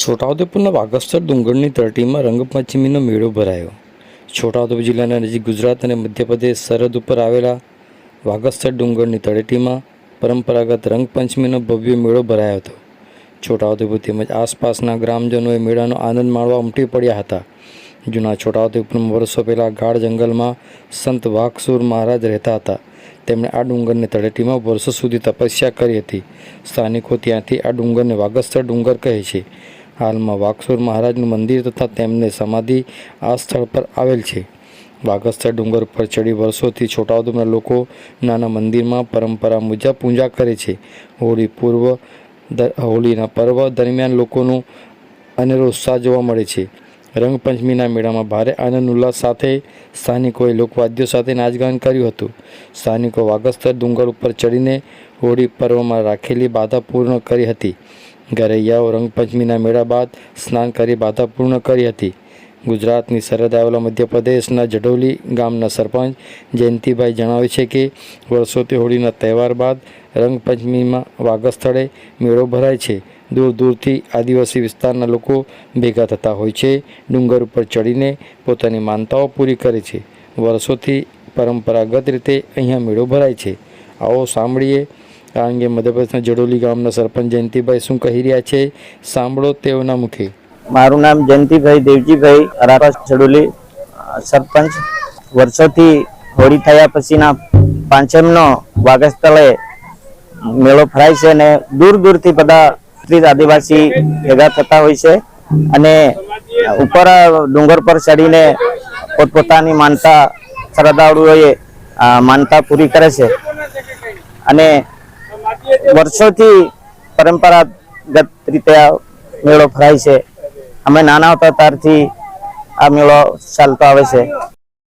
છોટાઉદેપુરના વાગસ્તર ડુંગરની તળટીમાં રંગપંચમીનો મેળો ભરાયો. છોટાઉદેપુર જિલ્લાના નજીક ગુજરાત અને મધ્યપ્રદેશ સરહદ ઉપર આવેલા વાગસ્તર ડુંગરની તળેટીમાં પરંપરાગત રંગપંચમીનો ભવ્ય મેળો ભરાયો હતો. છોટાઉદેપુર તેમજ આસપાસના ગ્રામજનોએ મેળાનો આનંદ માણવા ઉમટી પડ્યા હતા. જૂના છોટાઉદેપુરમાં વર્ષો પહેલાં ગાઢ જંગલમાં સંત વાઘસુર મહારાજ રહેતા હતા. તેમણે આ ડુંગરની તળેટીમાં વર્ષો સુધી તપસ્યા કરી હતી. સ્થાનિકો ત્યાંથી આ ડુંગરને વાગસ્તર ડુંગર કહે છે. હાલમાં વાઘસુર મહારાજનું મંદિર તથા તેમને સમાધિ આ સ્થળ પર આવેલ છે. વાગસ્તર ડુંગર પર ચડી વર્ષોથી છોટાઉદેપુરના લોકો નાના મંદિરમાં પરંપરા મુજબ પૂજા કરે છે. હોળી પૂર્વ હોળીના પર્વ દરમિયાન લોકોનું અનેરો ઉત્સાહ જોવા મળે છે. રંગપંચમીના મેળામાં ભારે આનંદ, ઉલ્લાસ સાથે સ્થાનિકોએ લોકવાદ્યો સાથે નાચગાન કર્યું હતું. સ્થાનિકો વાગસ્તર ડુંગર ઉપર ચડીને હોળી પર્વમાં રાખેલી બાધા પૂર્ણ કરી હતી. ગરૈયાઓ રંગપંચમીના મેળા બાદ સ્નાન કરી બાધા પૂર્ણ કરી હતી. ગુજરાતની સરહદ આવેલા મધ્યપ્રદેશના જડોલી ગામના સરપંચ જયંતિભાઈ જણાવે છે કે, વર્ષોથી હોળીના તહેવાર બાદ રંગપંચમીમાં વાગસ્થળે મેળો ભરાય છે. દૂર દૂરથી આદિવાસી વિસ્તારના લોકો ભેગા થતા હોય છે. ડુંગર ઉપર ચડીને પોતાની માનતાઓ પૂરી કરે છે. વર્ષોથી પરંપરાગત રીતે અહીંયા મેળો ભરાય છે. આવો સાંભળીએ આ અંગે મધ્યપ્રદેશના જડોલી ગામના સરપંચ જયંતિભાઈ શું કહી રહ્યા છે, સાંભળો તેઓના મુખે. મારું નામ જયંતિભાઈ દેવજીભાઈ અરાપા જડોલી, સરપંચ. વર્ષોથી હોળી થયા પછીના પાંચમનો વાગસ્થળે મેળો ભરાય છે અને દૂર દૂરથી બધા આદિવાસી ભેગા થતા હોય છે અને ઉપર ડુંગર પર ચડીને પોતપોતાની માનતા, શ્રદ્ધાળુઓએ માનતા પૂરી કરે છે. અને વર્ષોથી પરંપરાગત રીતે આ મેળો ભરાય છે. અમે નાના હતા ત્યારથી આ મેળો ચાલતો આવે છે.